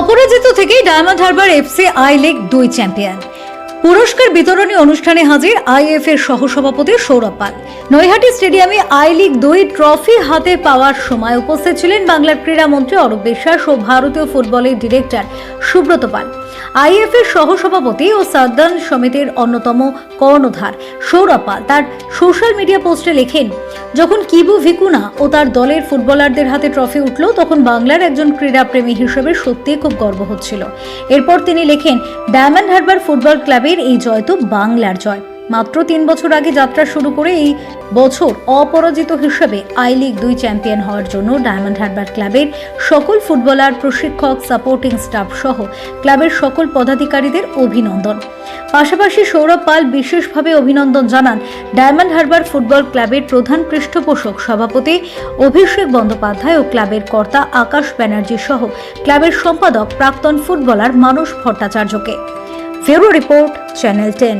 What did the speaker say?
অপরাজিত থেকেই Diamond Harbour FC I league দুই চ্যাম্পিয়ন। পুরস্কার বিতরণী অনুষ্ঠানে হাজির আইএফ এর সহসভাপতি সৌরভ পাল। নৈহাটি স্টেডিয়ামে আই লিগ দুই ট্রফি হাতে পাওয়ার সময় উপস্থিত ছিলেন বাংলার ক্রীড়ামন্ত্রী অরূপ বিশ্বাস ও ভারতীয় ফুটবলের ডিরেক্টর সুব্রত পাল। আইএফ এর সহসভাপতি ও সাদান সমিতির অন্যতম কর্ণধার সৌরভ পাল তার সোশ্যাল মিডিয়া পোস্টে লেখেন, যখন কিবু ভিকুনা ও তার দলের ফুটবলারদের হাতে ট্রফি উঠল, তখন বাংলার একজন ক্রীড়াপ্রেমী হিসেবে সত্যি খুব গর্ব হচ্ছিল। এরপর তিনি লেখেন, ডায়মন্ড হারবার ফুটবল ক্লাবের এই জয় তো বাংলার জয়। মাত্র তিন বছর আগে যাত্রা শুরু করে এই বছর অপরাজিত হিসেবে আই লিগ দুই চ্যাম্পিয়ন হওয়ার জন্য ডায়মন্ড হারবার ক্লাবের সকল ফুটবলার, প্রশিক্ষক, সাপোর্টিং স্টাফ সহ ক্লাবের সকল পদাধিকারীদের অভিনন্দন। পাশাপাশি সৌরভ পাল বিশেষভাবে অভিনন্দন জানান ডায়মন্ড হারবার ফুটবল ক্লাবের প্রধান পৃষ্ঠপোষক সভাপতি অভিষেক বন্দ্যোপাধ্যায় ও ক্লাবের কর্তা আকাশ ব্যানার্জি সহ ক্লাবের সম্পাদক প্রাক্তন ফুটবলার মানস ভট্টাচার্যকে। ফেরো রিপোর্ট, চ্যানেল টেন।